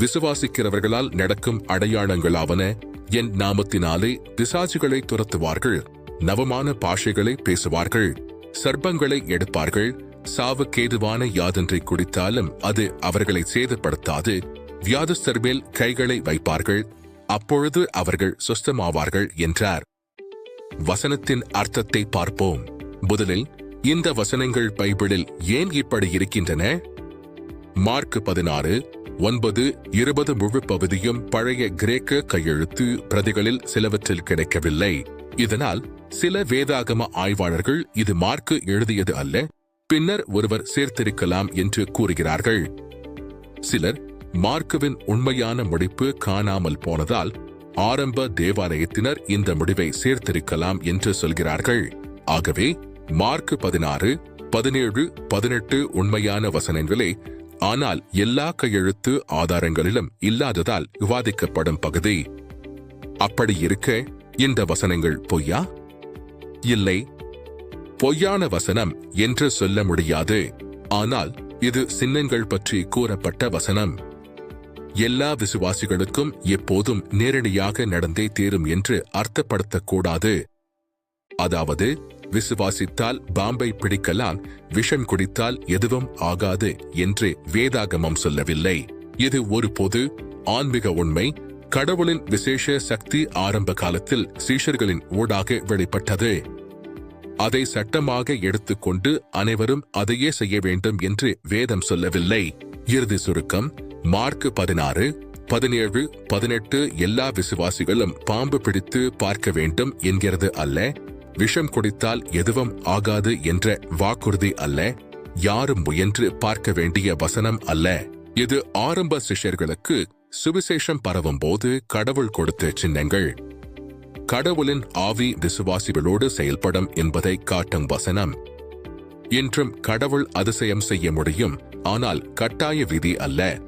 விசுவாசிக்கிறவர்களால் நடக்கும் அடையாளங்களாவன என் நாமத்தினாலே பிசாசுகளை துரத்துவார்கள் நவமான பாஷைகளை பேசுவார்கள் சர்ப்பங்களை எடுப்பார்கள் சாவுக்கேதுவான யாதொன்றை குடித்தாலும் அது அவர்களை சேதப்படுத்தாது வியாதஸ்தர் மேல் கைகளை வைப்பார்கள் அப்பொழுது அவர்கள் சுஸ்தமாவார்கள் என்றார். வசனத்தின் அர்த்தத்தை பார்ப்போம். முதலில் இந்த வசனங்கள் பைபிளில் ஏன் இப்படி இருக்கின்றன? மார்க் பதினாறு ஒன்பது இருபது முழு பகுதியும் பழைய கிரேக்க கையெழுத்து பிரதிகளில் சிலவற்றில் கிடைக்கவில்லை. இதனால் சில வேதாகம ஆய்வாளர்கள் இது மார்க்கு எழுதியது அல்ல பின்னர் ஒருவர் சேர்த்திருக்கலாம் என்று கூறுகிறார்கள். சிலர் மார்க்குவின் உண்மையான முடிப்பு காணாமல் போனதால் ஆரம்ப தேவாலயத்தினர் இந்த முடிவை சேர்த்திருக்கலாம் என்று சொல்கிறார்கள். ஆகவே மார்க் பதினாறு பதினேழு பதினெட்டு உண்மையான வசனங்களே ஆனால் எல்லா கையெழுத்து ஆதாரங்களிலும் இல்லாததால் விவாதிக்கப்படும் பகுதி. அப்படி இருக்க இந்த வசனங்கள் பொய்யா? இல்லை. பொய்யான வசனம் என்று சொல்ல முடியாது. ஆனால் இது சின்னங்கள் பற்றி கூறப்பட்ட வசனம். எல்லா விசுவாசிகளுக்கும் எப்போதும் நேரடியாக நடந்தே தீரும் என்று அர்த்தப்படுத்தக்கூடாது. அதாவது விசுவாசித்தால் பாம்பை பிடிக்கலாம் விஷம் குடித்தால் எதுவும் ஆகாது என்று வேதாகமம் சொல்லவில்லை. இது ஒரு பொது ஆன்மீக உண்மை. கடவுளின் விசேஷ சக்தி ஆரம்ப காலத்தில் சீஷர்களின் ஊடாக வெளிப்பட்டது. அதை சட்டமாக எடுத்துக்கொண்டு அனைவரும் அதையே செய்ய வேண்டும் என்று வேதம் சொல்லவில்லை. இறுதி சுருக்கம் மார்க் பதினாறு பதினேழு பதினெட்டு எல்லா விசுவாசிகளும் பாம்பு பிடித்து பார்க்க வேண்டும் என்கிறது அல்ல. விஷம் குடித்தால் எதுவும் ஆகாது என்ற வாக்குறுதி அல்ல. யாரும் முயன்று பார்க்க வேண்டிய வசனம் அல்ல. இது ஆரம்ப சிஷ்யர்களுக்கு சுவிசேஷம் பரவும் போது கடவுள் கொடுத்த சின்னங்கள். கடவுளின் ஆவி விசுவாசிகளோடு செயல்படும் என்பதை காட்டும் வசனம். இன்றும் கடவுள் அதிசயம் செய்ய முடியும். ஆனால் கட்டாய விதி அல்ல.